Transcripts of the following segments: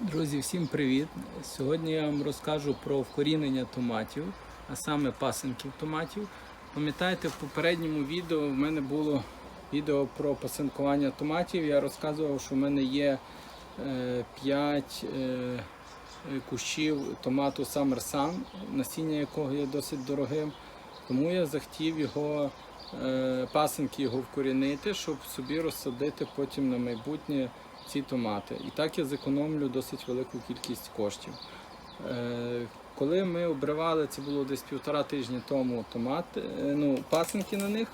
Друзі, всім привіт! Сьогодні я вам розкажу про вкорінення томатів, а саме пасинків томатів. Пам'ятаєте, в попередньому відео в мене було відео про пасинкування томатів. Я розказував, що в мене є 5 кущів томату Summer Sun, насіння якого є досить дорогим. Тому я захотів його е, пасинки його вкорінити, щоб собі розсадити потім на майбутнє ці томати. І так я зекономлю досить велику кількість коштів. Е, Коли ми обривали, це було десь півтора тижні тому томати, е, ну, пасинки на них,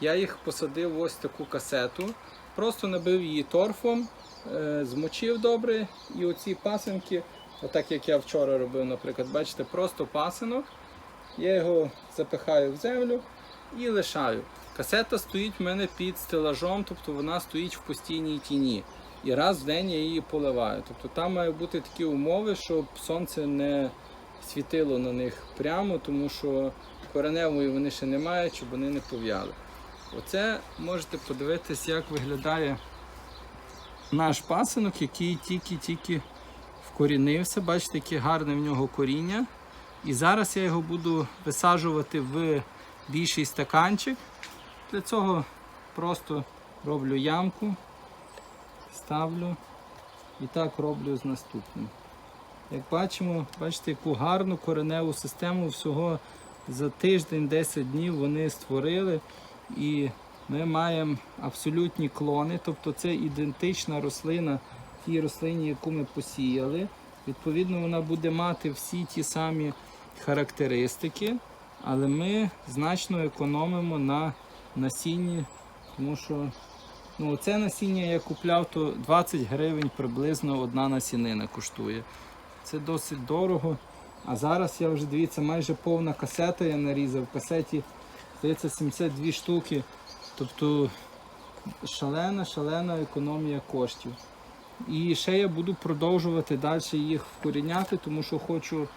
я їх посадив в ось таку касету, просто набив її торфом, е, змочив добре, і оці пасинки, отак як я вчора робив, наприклад, бачите, просто пасинок. Я його запихаю в землю і лишаю. Касета стоїть в мене під стелажом, тобто вона стоїть в постійній тіні. І раз в день я її поливаю. Тобто там мають бути такі умови, щоб сонце не світило на них прямо, тому що кореневої вони ще не мають, щоб вони не пов'яли. Оце можете подивитись, як виглядає наш пасинок, який тільки-тільки вкорінився. Бачите, яке гарне в нього коріння. І зараз я його буду висаджувати в більший стаканчик. Для цього просто роблю ямку, ставлю і так роблю з наступним. Як бачимо, бачите, яку гарну кореневу систему всього за тиждень-10 днів вони створили. І ми маємо абсолютні клони, тобто це ідентична рослина тій рослині, яку ми посіяли. Відповідно, вона буде мати всі ті самі характеристики, але ми значно економимо на насінні, тому що ну, це насіння я купляв, то 20 гривень приблизно одна насінина коштує. Це досить дорого. А зараз я вже дивіться, майже повна касета я нарізав. В касеті здається 72 штуки. Тобто шалена, шалена економія коштів. І ще я буду продовжувати далі їх вкоріняти, тому що хочу е,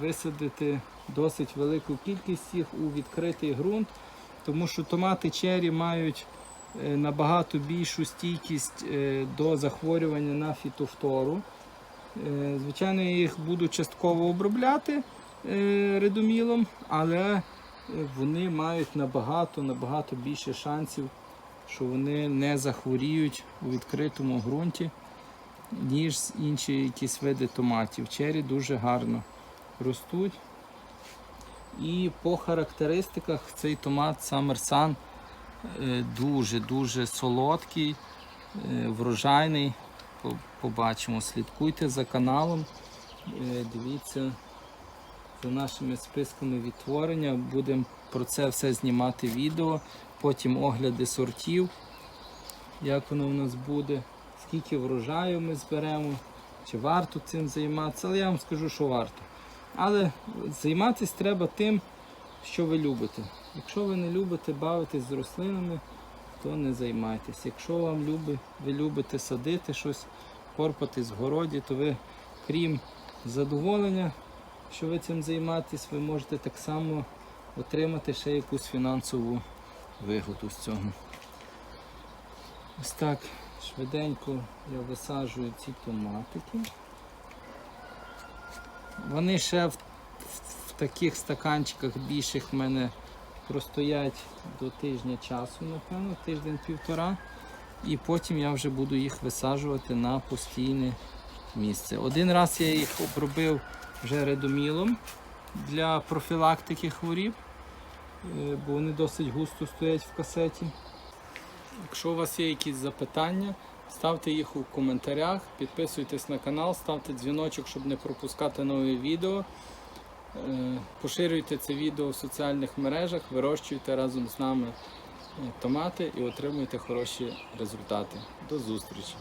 висадити досить велику кількість їх у відкритий ґрунт, тому що томати чері мають набагато більшу стійкість е, до захворювання на фітофтору. Е, Звичайно, я їх буду частково обробляти е, редомілом, але е, вони мають набагато, набагато більше шансів, що вони не захворіють у відкритому ґрунті, ніж інші якісь види томатів. Чері дуже гарно ростуть. І по характеристиках цей томат Summer Sun дуже-дуже солодкий, е, врожайний. Побачимо, слідкуйте за каналом, е, дивіться за нашими списками відтворення. Будемо про це все знімати відео, потім огляди сортів, як воно в нас буде, скільки врожаю ми зберемо, чи варто цим займатися. Але я вам скажу, що варто. Але займатися треба тим, що ви любите. Якщо ви не любите бавитись з рослинами, то не займайтесь. Якщо вам люби, ви любите садити щось, порпатись в городі, то ви, крім задоволення, що ви цим займаєтесь, ви можете так само отримати ще якусь фінансову вигоду з цього. Ось так швиденько я висаджую ці томатики. Вони ще в, в, в таких стаканчиках більших в мене простоять до тижня часу, напевно, тиждень-півтора. І потім я вже буду їх висаджувати на постійне місце. Один раз я їх обробив вже редомілом для профілактики хворіб, е, бо вони досить густо стоять в касеті. Якщо у вас є якісь запитання, ставте їх у коментарях, підписуйтесь на канал, ставте дзвіночок, щоб не пропускати нові відео. Е, Поширюйте це відео в соціальних мережах, вирощуйте разом з нами е, томати і отримуйте хороші результати. До зустрічі!